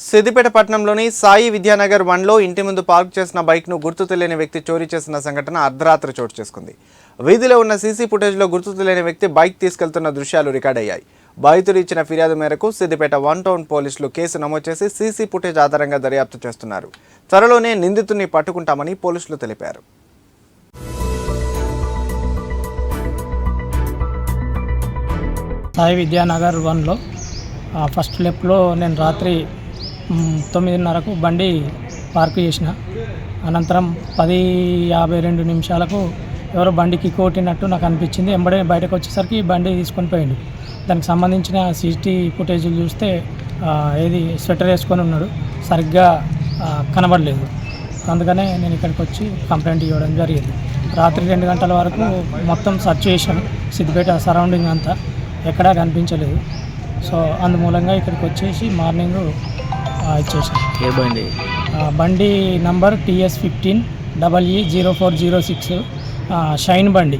సిద్దిపేట పట్టణంలోని సాయి విద్యానగర్ వన్లో ఇంటి ముందు పార్క్ చేసిన బైక్ను గుర్తు తెలియని వ్యక్తి చోరీ చేసిన సంఘటన అర్ధరాత్రి చోటు చేసుకుంది. వీధిలో ఉన్న సీసీ ఫుటేజ్లో గుర్తు తెలియని వ్యక్తి బైక్ తీసుకెళ్తున్న దృశ్యాలు రికార్డ్ అయ్యాయి. ఇచ్చిన ఫిర్యాదు మేరకు సిద్దిపేట వన్ టౌన్ పోలీసులు కేసు నమోదు చేసి సీసీ ఫుటేజ్ ఆధారంగా దర్యాప్తు చేస్తున్నారు. త్వరలోనే నిందితుడిని పట్టుకుంటామని పోలీసులు తెలిపారు. సాయి విద్యానగర్ వన్లో ఆ, ఫస్ట్ లెఫ్ట్లో నేను రాత్రి తొమ్మిదిన్నరకు బండి పార్క్ చేసిన. అనంతరం పది యాభై రెండు నిమిషాలకు ఎవరో బండికి కొట్టినట్టు నాకు అనిపించింది. ఎంబడే బయటకు వచ్చేసరికి బండి తీసుకొని పోయిండు. దానికి సంబంధించిన సీటీ ఫుటేజీలు చూస్తే ఏది స్వెటర్ వేసుకొని ఉన్నాడు. సరిగ్గా కనబడలేదు. అందుకనే నేను ఇక్కడికి వచ్చి కంప్లైంట్ ఇవ్వడం జరిగింది. రాత్రి రెండు గంటల వరకు మొత్తం సర్చ్ చేసాం సిద్దిపేట సరౌండింగ్ అంతా ఎక్కడా కనిపించలేదు. సో అందుమూలంగా ఇక్కడికి వచ్చేసి మార్నింగ్ ఇచ్చేసాం ఏ బండి? బండి number TS fifteen double E zero four zero six Shine బండి.